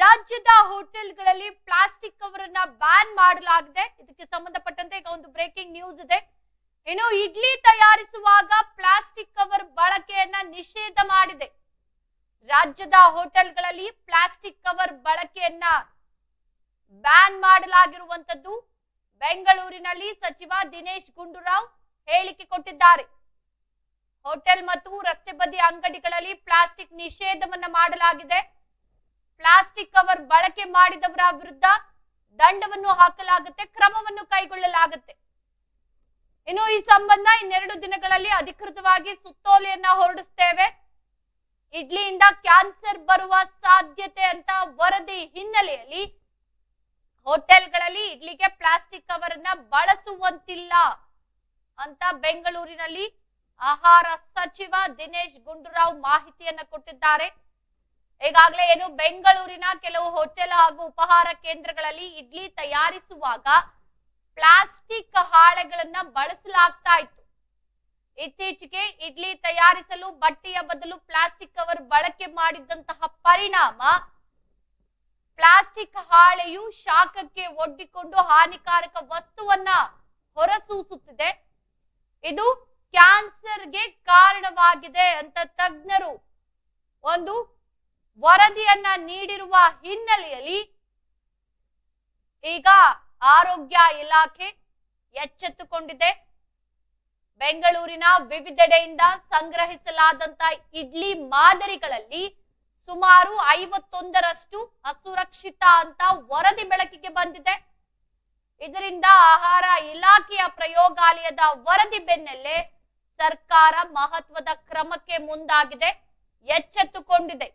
ರಾಜ್ಯದ ಹೋಟೆಲ್ಗಳಲ್ಲಿ plastic cover ಅನ್ನ ಬ್ಯಾನ್ ಮಾಡಲಾಗಿದೆ. ಇದಕ್ಕೆ ಸಂಬಂಧಪಟ್ಟಂತೆ ಈಗ ಒಂದು ಬ್ರೇಕಿಂಗ್ ನ್ಯೂಸ್ ಇದೆ. ಏನು ಇಡ್ಲಿ ತಯಾರಿಸುವಾಗ ಪ್ಲಾಸ್ಟಿಕ್ ಕವರ್ ಬಳಕೆಯನ್ನ ನಿಷೇಧ ಮಾಡಿದೆ. ರಾಜ್ಯದ ಹೋಟೆಲ್ಗಳಲ್ಲಿ ಪ್ಲಾಸ್ಟಿಕ್ ಕವರ್ ಬಳಕೆಯನ್ನ ಬ್ಯಾನ್ ಮಾಡಲಾಗಿರುವಂತದ್ದು ಬೆಂಗಳೂರಿನಲ್ಲಿ ಸಚಿವ ದಿನೇಶ್ ಗುಂಡೂರಾವ್ ಹೇಳಿಕೆ ಕೊಟ್ಟಿದ್ದಾರೆ. ಹೋಟೆಲ್ ಮತ್ತು ರಸ್ತೆ ಬದಿ ಅಂಗಡಿಗಳಲ್ಲಿ ಪ್ಲಾಸ್ಟಿಕ್ ನಿಷೇಧವನ್ನ ಮಾಡಲಾಗಿದೆ. ಪ್ಲಾಸ್ಟಿಕ್ ಕವರ್ ಬಳಕೆ ಮಾಡಿದವರ ವಿರುದ್ಧ ದಂಡವನ್ನು ಹಾಕಲಾಗುತ್ತೆ, ಕ್ರಮವನ್ನು ಕೈಗೊಳ್ಳಲಾಗುತ್ತೆ. ಇನ್ನು ಈ ಸಂಬಂಧ ಇನ್ನೆರಡು ದಿನಗಳಲ್ಲಿ ಅಧಿಕೃತವಾಗಿ ಸುತ್ತೋಲೆಯನ್ನ ಹೊರಡಿಸ್ತೇವೆ. ಇಡ್ಲಿಯಿಂದ ಕ್ಯಾನ್ಸರ್ ಬರುವ ಸಾಧ್ಯತೆ ಅಂತ ವರದಿ ಹಿನ್ನೆಲೆಯಲ್ಲಿ ಹೋಟೆಲ್ಗಳಲ್ಲಿ ಇಡ್ಲಿಗೆ ಪ್ಲಾಸ್ಟಿಕ್ ಕವರ್ ಅನ್ನ ಬಳಸುವಂತಿಲ್ಲ ಅಂತ ಬೆಂಗಳೂರಿನಲ್ಲಿ ಆಹಾರ ಸಚಿವ ದಿನೇಶ್ ಗುಂಡೂರಾವ್ ಮಾಹಿತಿಯನ್ನ ಕೊಟ್ಟಿದ್ದಾರೆ. ಈಗಾಗಲೇ ಏನು ಬೆಂಗಳೂರಿನ ಕೆಲವು ಹೋಟೆಲ್ ಹಾಗೂ ಉಪಹಾರ ಕೇಂದ್ರಗಳಲ್ಲಿ ಇಡ್ಲಿ ತಯಾರಿಸುವಾಗ ಪ್ಲಾಸ್ಟಿಕ್ ಹಾಳೆಗಳನ್ನ ಬಳಸಲಾಗ್ತಾ ಇತ್ತು. ಇತ್ತೀಚೆಗೆ ಇಡ್ಲಿ ತಯಾರಿಸಲು ಬಟ್ಟೆಯ ಬದಲು ಪ್ಲಾಸ್ಟಿಕ್ ಕವರ್ ಬಳಕೆ ಮಾಡಿದಂತಹ ಪರಿಣಾಮ ಪ್ಲಾಸ್ಟಿಕ್ ಹಾಳೆಯು ಶಾಖಕ್ಕೆ ಒಡ್ಡಿಕೊಂಡು ಹಾನಿಕಾರಕ ವಸ್ತುವನ್ನ ಹೊರಸೂಸುತ್ತಿದೆ. ಇದು ಕ್ಯಾನ್ಸರ್ಗೆ ಕಾರಣವಾಗಿದೆ ಅಂತ ತಜ್ಞರು ಒಂದು ವರದಿಯನ್ನ ನೀಡಿರುವ ಹಿನ್ನೆಲೆಯಲ್ಲಿ ಈಗ ಆರೋಗ್ಯ ಇಲಾಖೆ ಎಚ್ಚೆತ್ತುಕೊಂಡಿದೆ. ಬೆಂಗಳೂರಿನ ವಿವಿಧೆಡೆಯಿಂದ ಸಂಗ್ರಹಿಸಲಾದಂತ ಇಡ್ಲಿ ಮಾದರಿಗಳಲ್ಲಿ ಸುಮಾರು ಐವತ್ತೊಂದರಷ್ಟು ಅಸುರಕ್ಷಿತ ಅಂತ ವರದಿ ಬೆಳಕಿಗೆ ಬಂದಿದೆ. ಇದರಿಂದ ಆಹಾರ ಇಲಾಖೆಯ ಪ್ರಯೋಗಾಲಯದ ವರದಿ ಬೆನ್ನಲ್ಲೇ ಸರ್ಕಾರ ಮಹತ್ವದ ಕ್ರಮಕ್ಕೆ ಮುಂದಾಗಿದೆ, ಎಚ್ಚೆತ್ತುಕೊಂಡಿದೆ.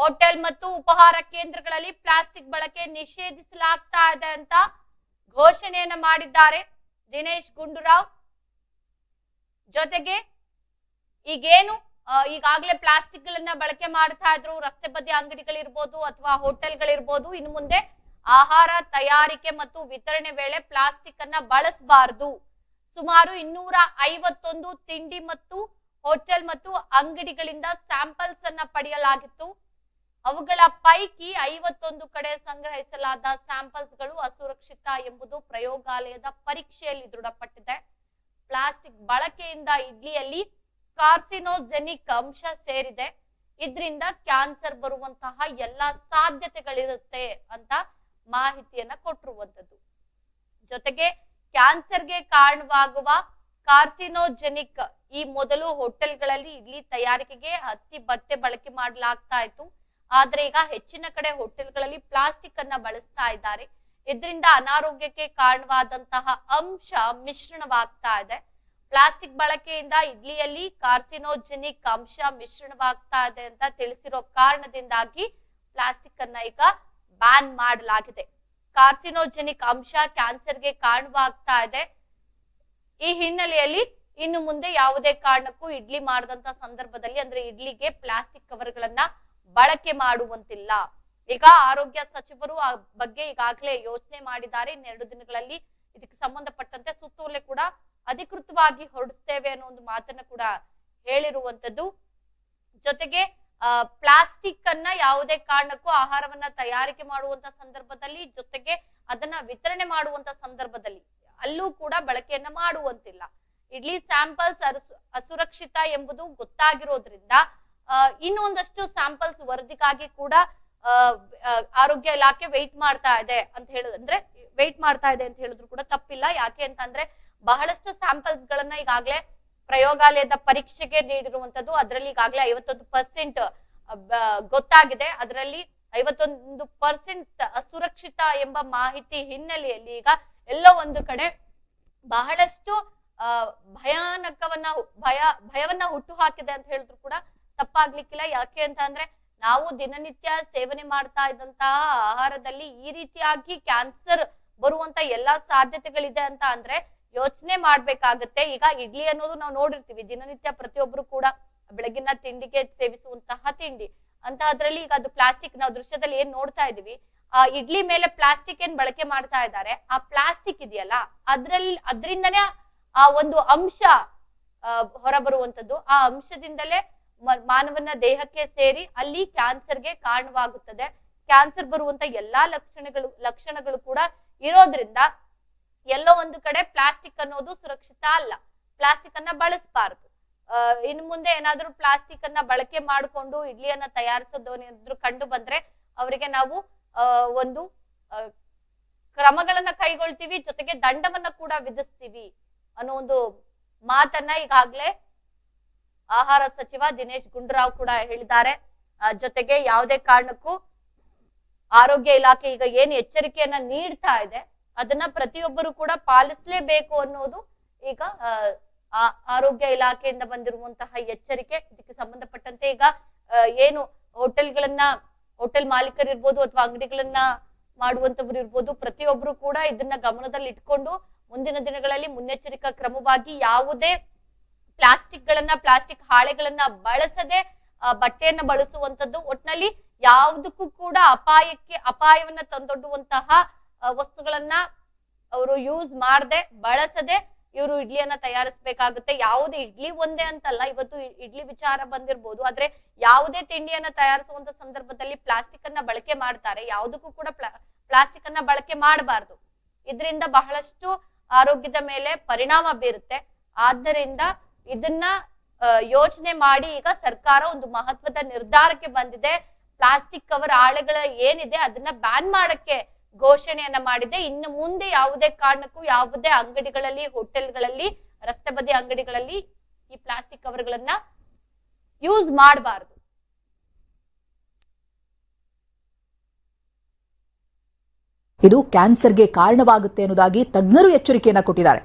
ಹೋಟೆಲ್ ಮತ್ತು ಉಪಹಾರ ಕೇಂದ್ರಗಳಲ್ಲಿ ಪ್ಲಾಸ್ಟಿಕ್ ಬಳಕೆ ನಿಷೇಧಿಸಲಾಗ್ತಾ ಇದೆ ಅಂತ ಘೋಷಣೆಯನ್ನ ಮಾಡಿದ್ದಾರೆ ದಿನೇಶ್ ಗುಂಡೂರಾವ್. ಜೊತೆಗೆ ಈಗೇನು ಈಗಾಗಲೇ ಪ್ಲಾಸ್ಟಿಕ್ ಗಳನ್ನ ಬಳಕೆ ಮಾಡ್ತಾ ಇದ್ರು, ರಸ್ತೆ ಬದಿ ಅಂಗಡಿಗಳಿರ್ಬೋದು ಅಥವಾ ಹೋಟೆಲ್ಗಳಿರ್ಬೋದು, ಇನ್ನು ಮುಂದೆ ಆಹಾರ ತಯಾರಿಕೆ ಮತ್ತು ವಿತರಣೆ ವೇಳೆ ಪ್ಲಾಸ್ಟಿಕ್ ಅನ್ನ ಬಳಸಬಾರದು. ಸುಮಾರು ಇನ್ನೂರ ಐವತ್ತೊಂದು ತಿಂಡಿ ಮತ್ತು ಹೋಟೆಲ್ ಮತ್ತು ಅಂಗಡಿಗಳಿಂದ ಸ್ಯಾಂಪಲ್ಸ್ ಅನ್ನ ಪಡೆಯಲಾಗಿತ್ತು. ಅವುಗಳ ಪೈಕಿ ಐವತ್ತೊಂದು ಕಡೆ ಸಂಗ್ರಹಿಸಲಾದ ಸ್ಯಾಂಪಲ್ಸ್ಗಳು ಅಸುರಕ್ಷಿತ ಎಂಬುದು ಪ್ರಯೋಗಾಲಯದ ಪರೀಕ್ಷೆಯಲ್ಲಿ ದೃಢಪಟ್ಟಿದೆ. ಪ್ಲಾಸ್ಟಿಕ್ ಬಳಕೆಯಿಂದ ಇಡ್ಲಿಯಲ್ಲಿ ಕಾರ್ಸಿನೋಜೆನಿಕ್ ಅಂಶ ಸೇರಿದೆ. ಇದರಿಂದ ಕ್ಯಾನ್ಸರ್ ಬರುವಂತಹ ಎಲ್ಲಾ ಸಾಧ್ಯತೆಗಳಿರುತ್ತೆ ಅಂತ ಮಾಹಿತಿಯನ್ನ ಕೊಟ್ಟಿರುವಂತದ್ದು ಜೊತೆಗೆ ಕ್ಯಾನ್ಸರ್ಗೆ ಕಾರಣವಾಗುವ ಕಾರ್ಸಿನೋಜೆನಿಕ್ ಈ ಮೊದಲು ಹೋಟೆಲ್ಗಳಲ್ಲಿ ಇಡ್ಲಿ ತಯಾರಿಕೆಗೆ ಹತ್ತಿ ಬಟ್ಟೆ ಬಳಕೆ ಮಾಡಲಾಗ್ತಾ ಇತ್ತು. ಆದ್ರೆ ಈಗ ಹೆಚ್ಚಿನ ಕಡೆ ಹೋಟೆಲ್ಗಳಲ್ಲಿ ಪ್ಲಾಸ್ಟಿಕ್ ಅನ್ನ ಬಳಸ್ತಾ ಇದ್ದಾರೆ. ಇದರಿಂದ ಅನಾರೋಗ್ಯಕ್ಕೆ ಕಾರಣವಾದಂತಹ ಅಂಶ ಮಿಶ್ರಣವಾಗ್ತಾ ಇದೆ. ಪ್ಲಾಸ್ಟಿಕ್ ಬಳಕೆಯಿಂದ ಇಡ್ಲಿಯಲ್ಲಿ ಕಾರ್ಸಿನೋಜೆನಿಕ್ ಅಂಶ ಮಿಶ್ರಣವಾಗ್ತಾ ಇದೆ ಅಂತ ತಿಳಿಸಿರೋ ಕಾರಣದಿಂದಾಗಿ ಪ್ಲಾಸ್ಟಿಕ್ ಅನ್ನ ಈಗ ಬ್ಯಾನ್ ಮಾಡಲಾಗಿದೆ. ಕಾರ್ಸಿನೋಜೆನಿಕ್ ಅಂಶ ಕ್ಯಾನ್ಸರ್ಗೆ ಕಾರಣವಾಗ್ತಾ ಇದೆ. ಈ ಹಿನ್ನೆಲೆಯಲ್ಲಿ ಇನ್ನು ಮುಂದೆ ಯಾವುದೇ ಕಾರಣಕ್ಕೂ ಇಡ್ಲಿ ಮಾಡಿದಂತ ಸಂದರ್ಭದಲ್ಲಿ ಅಂದ್ರೆ ಇಡ್ಲಿಗೆ ಪ್ಲಾಸ್ಟಿಕ್ ಕವರ್ಗಳನ್ನ ಬಳಕೆ ಮಾಡುವಂತಿಲ್ಲ. ಈಗ ಆರೋಗ್ಯ ಸಚಿವರು ಆ ಬಗ್ಗೆ ಈಗಾಗಲೇ ಯೋಚನೆ ಮಾಡಿದ್ದಾರೆ. ಇನ್ನೆರಡು ದಿನಗಳಲ್ಲಿ ಇದಕ್ಕೆ ಸಂಬಂಧಪಟ್ಟಂತೆ ಸುತ್ತೋಲೆ ಕೂಡ ಅಧಿಕೃತವಾಗಿ ಹೊರಡಿಸ್ತೇವೆ ಅನ್ನೋ ಒಂದು ಮಾತನ್ನ ಕೂಡ ಹೇಳಿರುವಂತದ್ದು. ಜೊತೆಗೆ ಪ್ಲಾಸ್ಟಿಕ್ ಅನ್ನ ಯಾವುದೇ ಕಾರಣಕ್ಕೂ ಆಹಾರವನ್ನ ತಯಾರಿಕೆ ಮಾಡುವಂತ ಸಂದರ್ಭದಲ್ಲಿ ಜೊತೆಗೆ ಅದನ್ನ ವಿತರಣೆ ಮಾಡುವಂತ ಸಂದರ್ಭದಲ್ಲಿ ಅಲ್ಲೂ ಕೂಡ ಬಳಕೆಯನ್ನ ಮಾಡುವಂತಿಲ್ಲ. ಇಡ್ಲಿ, ಸ್ಯಾಂಪಲ್ಸ್ ಅಸುರಕ್ಷಿತ ಎಂಬುದು ಗೊತ್ತಾಗಿರೋದ್ರಿಂದ ಇನ್ನೊಂದಷ್ಟು ಸ್ಯಾಂಪಲ್ಸ್ ವರದಿಗಾಗಿ ಕೂಡ ಆರೋಗ್ಯ ಇಲಾಖೆ ವೆಯ್ಟ್ ಮಾಡ್ತಾ ಇದೆ ಅಂತ ಹೇಳಿದ್ರೆ ವೆಯ್ಟ್ ಮಾಡ್ತಾ ಇದೆ ಅಂತ ಹೇಳಿದ್ರು ಕೂಡ ತಪ್ಪಿಲ್ಲ. ಯಾಕೆ ಅಂತಂದ್ರೆ ಬಹಳಷ್ಟು ಸ್ಯಾಂಪಲ್ಸ್ ಗಳನ್ನ ಈಗಾಗಲೇ ಪ್ರಯೋಗಾಲಯದ ಪರೀಕ್ಷೆಗೆ ನೀಡಿರುವಂತದ್ದು, ಅದರಲ್ಲಿ ಈಗಾಗಲೇ ಐವತ್ತೊಂದು ಪರ್ಸೆಂಟ್ ಗೊತ್ತಾಗಿದೆ. ಅದರಲ್ಲಿ ಐವತ್ತೊಂದು ಪರ್ಸೆಂಟ್ ಅಸುರಕ್ಷಿತ ಎಂಬ ಮಾಹಿತಿ ಹಿನ್ನೆಲೆಯಲ್ಲಿ ಈಗ ಎಲ್ಲೋ ಒಂದು ಕಡೆ ಬಹಳಷ್ಟು ಭಯಾನಕವನ್ನ, ಭಯ, ಭಯವನ್ನ ಹುಟ್ಟು ಹಾಕಿದೆ ಅಂತ ಹೇಳಿದ್ರು ಕೂಡ ತಪ್ಪಾಗ್ಲಿಕ್ಕಿಲ್ಲ. ಯಾಕೆ ಅಂತ ಅಂದ್ರೆ ನಾವು ದಿನನಿತ್ಯ ಸೇವನೆ ಮಾಡ್ತಾ ಇದ್ದಂತಹ ಆಹಾರದಲ್ಲಿ ಈ ರೀತಿಯಾಗಿ ಕ್ಯಾನ್ಸರ್ ಬರುವಂತ ಎಲ್ಲಾ ಸಾಧ್ಯತೆಗಳಿದೆ ಅಂತ ಅಂದ್ರೆ ಯೋಚನೆ ಮಾಡ್ಬೇಕಾಗತ್ತೆ. ಈಗ ಇಡ್ಲಿ ಅನ್ನೋದು ನಾವು ನೋಡಿರ್ತೀವಿ. ದಿನನಿತ್ಯ ಪ್ರತಿಯೊಬ್ರು ಕೂಡ ಬೆಳಗಿನ ತಿಂಡಿಗೆ ಸೇವಿಸುವಂತಹ ತಿಂಡಿ. ಅಂತ ಅದ್ರಲ್ಲಿ ಈಗ ಅದು ಪ್ಲಾಸ್ಟಿಕ್ ನಾವು ದೃಶ್ಯದಲ್ಲಿ ಏನ್ ನೋಡ್ತಾ ಇದೀವಿ ಆ ಇಡ್ಲಿ ಮೇಲೆ ಪ್ಲಾಸ್ಟಿಕ್ ಏನ್ ಬಳಕೆ ಮಾಡ್ತಾ ಇದ್ದಾರೆ, ಆ ಪ್ಲಾಸ್ಟಿಕ್ ಇದೆಯಲ್ಲ ಅದ್ರಲ್ಲಿ ಅದ್ರಿಂದನೇ ಆ ಒಂದು ಅಂಶ ಹೊರಬರುವಂತದ್ದು ಆ ಅಂಶದಿಂದಲೇ ಮಾನವನ ದೇಹಕ್ಕೆ ಸೇರಿ ಅಲ್ಲಿ ಕ್ಯಾನ್ಸರ್ಗೆ ಕಾರಣವಾಗುತ್ತದೆ. ಕ್ಯಾನ್ಸರ್ ಬರುವಂತ ಎಲ್ಲಾ ಲಕ್ಷಣಗಳು ಲಕ್ಷಣಗಳು ಕೂಡ ಇರೋದ್ರಿಂದ ಎಲ್ಲೋ ಒಂದು ಕಡೆ ಪ್ಲಾಸ್ಟಿಕ್ ಅನ್ನೋದು ಸುರಕ್ಷಿತ ಅಲ್ಲ. ಪ್ಲಾಸ್ಟಿಕ್ ಅನ್ನ ಬಳಸಬಾರದು. ಇನ್ನು ಮುಂದೆ ಏನಾದ್ರೂ ಪ್ಲಾಸ್ಟಿಕ್ ಅನ್ನ ಬಳಕೆ ಮಾಡಿಕೊಂಡು ಇಡ್ಲಿಯನ್ನ ತಯಾರಿಸೋದು ಕಂಡು ಬಂದ್ರೆ ಅವರಿಗೆ ನಾವು ಅಹ್ ಒಂದು ಕ್ರಮಗಳನ್ನ ಕೈಗೊಳ್ತೀವಿ, ಜೊತೆಗೆ ದಂಡವನ್ನ ಕೂಡ ವಿಧಿಸ್ತೀವಿ ಅನ್ನೋ ಒಂದು ಮಾತನ್ನ ಈಗಾಗ್ಲೇ ಆಹಾರ ಸಚಿವ ದಿನೇಶ್ ಗುಂಡೂರಾವ್ ಕೂಡ ಹೇಳಿದ್ದಾರೆ. ಜೊತೆಗೆ ಯಾವುದೇ ಕಾರಣಕ್ಕೂ ಆರೋಗ್ಯ ಇಲಾಖೆ ಈಗ ಏನು ಎಚ್ಚರಿಕೆಯನ್ನ ನೀಡ್ತಾ ಇದೆ, ಅದನ್ನ ಪ್ರತಿಯೊಬ್ಬರು ಕೂಡ ಪಾಲಿಸಲೇಬೇಕು ಅನ್ನೋದು ಈಗ ಆರೋಗ್ಯ ಇಲಾಖೆಯಿಂದ ಬಂದಿರುವಂತಹ ಎಚ್ಚರಿಕೆ. ಇದಕ್ಕೆ ಸಂಬಂಧಪಟ್ಟಂತೆ ಈಗ ಏನು ಹೋಟೆಲ್ಗಳನ್ನ, ಹೋಟೆಲ್ ಮಾಲೀಕರಿರ್ಬೋದು ಅಥವಾ ಅಂಗಡಿಗಳನ್ನ ಮಾಡುವಂತವ್ರು ಇರ್ಬೋದು, ಪ್ರತಿಯೊಬ್ರು ಕೂಡ ಇದನ್ನ ಗಮನದಲ್ಲಿ ಇಟ್ಕೊಂಡು ಮುಂದಿನ ದಿನಗಳಲ್ಲಿ ಮುನ್ನೆಚ್ಚರಿಕಾ ಕ್ರಮವಾಗಿ ಯಾವುದೇ ಪ್ಲಾಸ್ಟಿಕ್ ಗಳನ್ನ ಪ್ಲಾಸ್ಟಿಕ್ ಹಾಳೆಗಳನ್ನ ಬಳಸದೆ ಬಟ್ಟೆಯನ್ನು ಬಳಸುವಂತದ್ದು ಒಟ್ನಲ್ಲಿ ಯಾವುದಕ್ಕೂ ಕೂಡ ಅಪಾಯಕ್ಕೆ, ಅಪಾಯವನ್ನ ತಂದೊಡ್ಡುವಂತಹ ವಸ್ತುಗಳನ್ನ ಅವರು ಯೂಸ್ ಮಾಡದೆ, ಬಳಸದೆ ಇವರು ಇಡ್ಲಿಯನ್ನ ತಯಾರಿಸ್ಬೇಕಾಗುತ್ತೆ. ಯಾವುದೇ ಇಡ್ಲಿ ಒಂದೇ ಅಂತಲ್ಲ, ಇವತ್ತು ಇಡ್ಲಿ ವಿಚಾರ ಬಂದಿರ್ಬೋದು. ಆದ್ರೆ ಯಾವುದೇ ತಿಂಡಿಯನ್ನ ತಯಾರಿಸುವಂತ ಸಂದರ್ಭದಲ್ಲಿ ಪ್ಲಾಸ್ಟಿಕ್ ಅನ್ನ ಬಳಕೆ ಮಾಡ್ತಾರೆ. ಯಾವುದಕ್ಕೂ ಕೂಡ ಪ್ಲಾಸ್ಟಿಕ್ ಅನ್ನ ಬಳಕೆ ಮಾಡಬಾರ್ದು. ಇದರಿಂದ ಬಹಳಷ್ಟು ಆರೋಗ್ಯದ ಮೇಲೆ ಪರಿಣಾಮ ಬೀರುತ್ತೆ. ಆದ್ದರಿಂದ ಇದನ್ನ ಯೋಚನೆ ಮಾಡಿ ಈಗ ಸರ್ಕಾರ ಒಂದು ಮಹತ್ವದ ನಿರ್ಧಾರಕ್ಕೆ ಬಂದಿದೆ. ಪ್ಲಾಸ್ಟಿಕ್ ಕವರ್ ಆಳೆಗಳ ಏನಿದೆ ಅದನ್ನ ಬ್ಯಾನ್ ಮಾಡಕ್ಕೆ ಘೋಷಣೆಯನ್ನ ಮಾಡಿದೆ. ಇನ್ನು ಮುಂದೆ ಯಾವುದೇ ಕಾರಣಕ್ಕೂ ಯಾವುದೇ ಅಂಗಡಿಗಳಲ್ಲಿ, ಹೋಟೆಲ್ಗಳಲ್ಲಿ, ರಸ್ತೆ ಬದಿ ಅಂಗಡಿಗಳಲ್ಲಿ ಈ ಪ್ಲಾಸ್ಟಿಕ್ ಕವರ್ಗಳನ್ನ ಯೂಸ್ ಮಾಡಬಾರದು. ಇದು ಕ್ಯಾನ್ಸರ್ಗೆ ಕಾರಣವಾಗುತ್ತೆ ಅನ್ನೋದಾಗಿ ತಜ್ಞರು ಎಚ್ಚರಿಕೆಯನ್ನ ಕೊಟ್ಟಿದ್ದಾರೆ.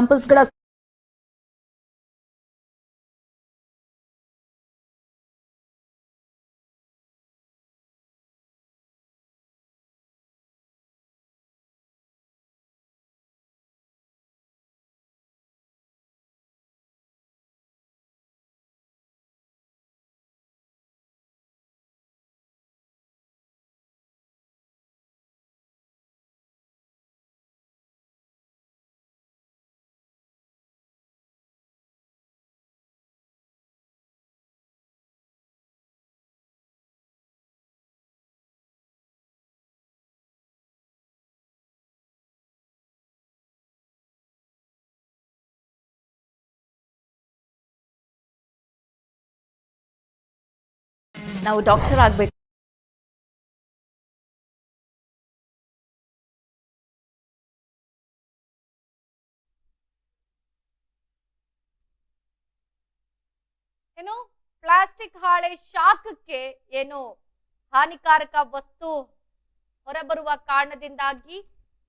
umpires ನಾವು ಡಾಕ್ಟರ್ ಆಗ್ಬೇಕು. ಏನು? ಪ್ಲಾಸ್ಟಿಕ್ ಹಾಳೆ ಶಾಖಕ್ಕೆ ಏನು ಹಾನಿಕಾರಕ ವಸ್ತು ಹೊರಬರುವ ಕಾರಣದಿಂದಾಗಿ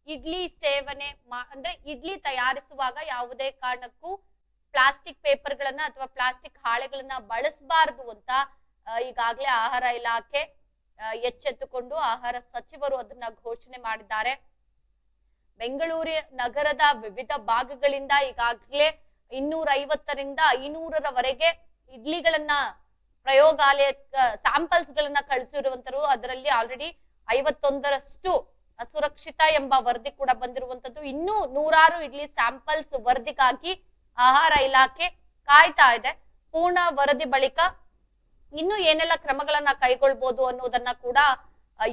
ಇಡ್ಲಿ ಸೇವನೆ ಅಂದ್ರೆ ಇಡ್ಲಿ ತಯಾರಿಸುವಾಗ ಯಾವುದೇ ಕಾರಣಕ್ಕೂ ಪ್ಲಾಸ್ಟಿಕ್ ಪೇಪರ್ಗಳನ್ನ ಅಥವಾ ಪ್ಲಾಸ್ಟಿಕ್ ಹಾಳೆಗಳನ್ನ ಬಳಸಬಾರದು ಅಂತ ಈಗಾಗಲೇ ಆಹಾರ ಇಲಾಖೆ ಎಚ್ಚೆತ್ತುಕೊಂಡು ಆಹಾರ ಸಚಿವರು ಅದನ್ನ ಘೋಷಣೆ ಮಾಡಿದ್ದಾರೆ. ಬೆಂಗಳೂರು ನಗರದ ವಿವಿಧ ಭಾಗಗಳಿಂದ ಈಗಾಗಲೇ ಇನ್ನೂರ ಐವತ್ತರಿಂದ ಐನೂರರವರೆಗೆ ಇಡ್ಲಿಗಳನ್ನ ಪ್ರಯೋಗಾಲಯ ಸ್ಯಾಂಪಲ್ಸ್ ಗಳನ್ನ ಕಳಿಸಿರುವಂತರು, ಅದರಲ್ಲಿ ಆಲ್ರೆಡಿ ಐವತ್ತೊಂದರಷ್ಟು ಅಸುರಕ್ಷಿತ ಎಂಬ ವರದಿ ಕೂಡ ಬಂದಿರುವಂತದ್ದು. ಇನ್ನೂ ನೂರಾರು ಇಡ್ಲಿ ಸ್ಯಾಂಪಲ್ಸ್ ವರದಿಗಾಗಿ ಆಹಾರ ಇಲಾಖೆ ಕಾಯ್ತಾ ಇದೆ. ಪೂರ್ಣ ವರದಿ ಬಳಿಕ ಇನ್ನು ಏನೆಲ್ಲ ಕ್ರಮಗಳನ್ನ ಕೈಗೊಳ್ಬಹುದು ಅನ್ನೋದನ್ನ ಕೂಡ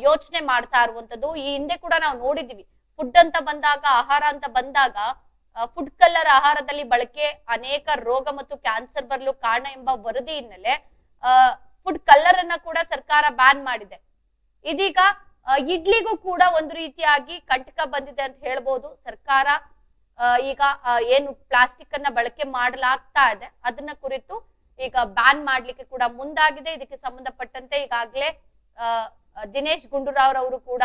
ಯೋಚನೆ ಮಾಡ್ತಾ ಇರುವಂತದ್ದು ಈ ಹಿಂದೆ ಕೂಡ ನಾವು ನೋಡಿದೀವಿ ಫುಡ್ ಅಂತ ಬಂದಾಗ, ಆಹಾರ ಅಂತ ಬಂದಾಗ ಫುಡ್ ಕಲರ್ ಆಹಾರದಲ್ಲಿ ಬಳಕೆ ಅನೇಕ ರೋಗ ಮತ್ತು ಕ್ಯಾನ್ಸರ್ ಬರಲು ಕಾರಣ ಎಂಬ ವರದಿ ಹಿನ್ನೆಲೆ ಫುಡ್ ಕಲರ್ ಅನ್ನ ಕೂಡ ಸರ್ಕಾರ ಬ್ಯಾನ್ ಮಾಡಿದೆ. ಇದೀಗ ಇಡ್ಲಿಗೂ ಕೂಡ ಒಂದು ರೀತಿಯಾಗಿ ಕಂಟಕ ಬಂದಿದೆ ಅಂತ ಹೇಳ್ಬೋದು. ಸರ್ಕಾರ ಈಗ ಏನು ಪ್ಲಾಸ್ಟಿಕ್ ಅನ್ನ ಬಳಕೆ ಮಾಡಲಾಗ್ತಾ ಇದೆ. ಅದನ್ನ ಕುರಿತು ಈಗ ಬ್ಯಾನ್ ಮಾಡ್ಲಿಕ್ಕೆ ಕೂಡ ಮುಂದಾಗಿದೆ. ಇದಕ್ಕೆ ಸಂಬಂಧಪಟ್ಟಂತೆ ಈಗಾಗಲೇ ದಿನೇಶ್ ಗುಂಡೂರಾವ್ ಅವರು ಕೂಡ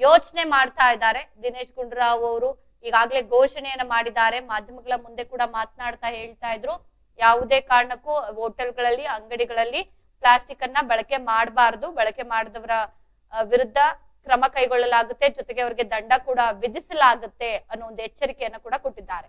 ಯೋಚನೆ ಮಾಡ್ತಾ ಇದ್ದಾರೆ. ದಿನೇಶ್ ಗುಂಡೂರಾವ್ ಅವರು ಈಗಾಗಲೇ ಘೋಷಣೆಯನ್ನ ಮಾಡಿದ್ದಾರೆ. ಮಾಧ್ಯಮಗಳ ಮುಂದೆ ಕೂಡ ಮಾತನಾಡ್ತಾ ಹೇಳ್ತಾ ಇದ್ರು. ಯಾವುದೇ ಕಾರಣಕ್ಕೂ ಹೋಟೆಲ್ಗಳಲ್ಲಿ, ಅಂಗಡಿಗಳಲ್ಲಿ ಪ್ಲಾಸ್ಟಿಕ್ ಅನ್ನ ಬಳಕೆ ಮಾಡಬಾರದು. ಬಳಕೆ ಮಾಡಿದವರ ವಿರುದ್ಧ ಕ್ರಮ ಕೈಗೊಳ್ಳಲಾಗುತ್ತೆ. ಜೊತೆಗೆ ಅವರಿಗೆ ದಂಡ ಕೂಡ ವಿಧಿಸಲಾಗುತ್ತೆ ಅನ್ನೋ ಒಂದು ಎಚ್ಚರಿಕೆಯನ್ನು ಕೂಡ ಕೊಟ್ಟಿದ್ದಾರೆ.